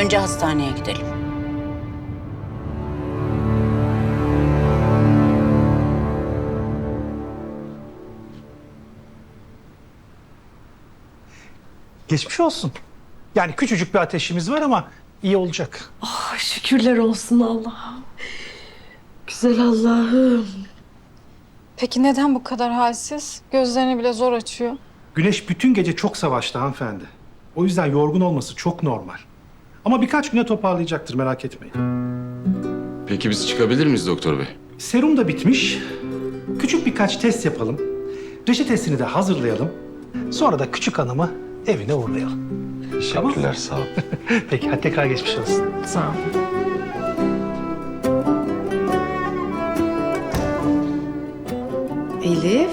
Önce hastaneye gidelim. Geçmiş olsun. Yani küçücük bir ateşimiz var ama iyi olacak. Ay, şükürler olsun Allah'ım. Güzel Allah'ım. Peki neden bu kadar halsiz? Gözlerini bile zor açıyor. Güneş bütün gece çok savaştı hanımefendi. O yüzden yorgun olması çok normal. Ama birkaç güne toparlayacaktır merak etmeyin. Peki biz çıkabilir miyiz doktor bey? Serum da bitmiş. Küçük birkaç test yapalım. Reçetesini de hazırlayalım. Sonra da küçük hanımı evine uğurlayalım. Teşekkürler sağ ol. Peki hadi tekrar geçmiş olsun. Sağ ol. Elif,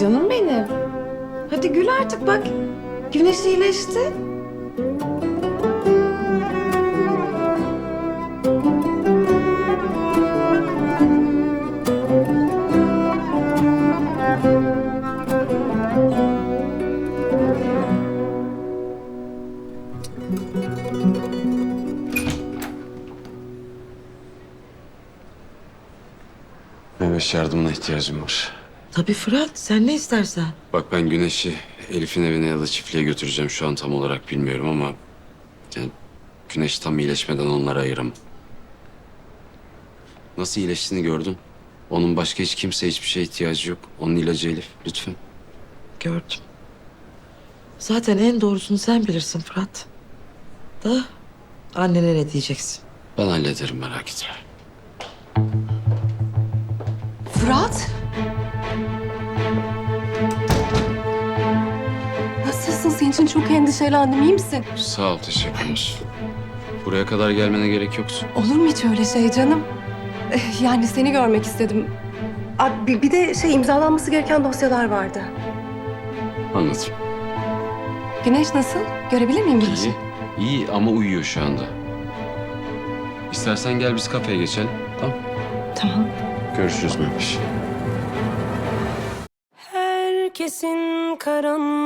canım benim. Hadi gül artık bak. Güneş iyileşti. Meveş yardımına ihtiyacım var. Tabii Fırat sen ne istersen. Bak ben Güneş'i Elif'in evine ya da çiftliğe götüreceğim. Şu an tam olarak bilmiyorum ama... Yani Güneş tam iyileşmeden onları ayırım. Nasıl iyileştiğini gördün. Onun başka hiç kimseye hiçbir şeye ihtiyacı yok. Onun ilacı Elif lütfen. Gördüm. Zaten en doğrusunu sen bilirsin Fırat. Da annene ne diyeceksin? Ben hallederim merak etme. Çok endişelendim. İyi misin? Sağ ol teşekkürler. Buraya kadar gelmene gerek yoktu. Olur mu hiç öyle şey canım? Eh, Yani seni görmek istedim. Abi bir de şey imzalanması gereken dosyalar vardı. Anladım. Güneş nasıl? Görebilir miyim Güneş'i? İyi. İyi ama uyuyor şu anda. İstersen gel biz kafeye geçelim. Tamam. Tamam. Görüşürüz Meveş. Herkesin karanlığı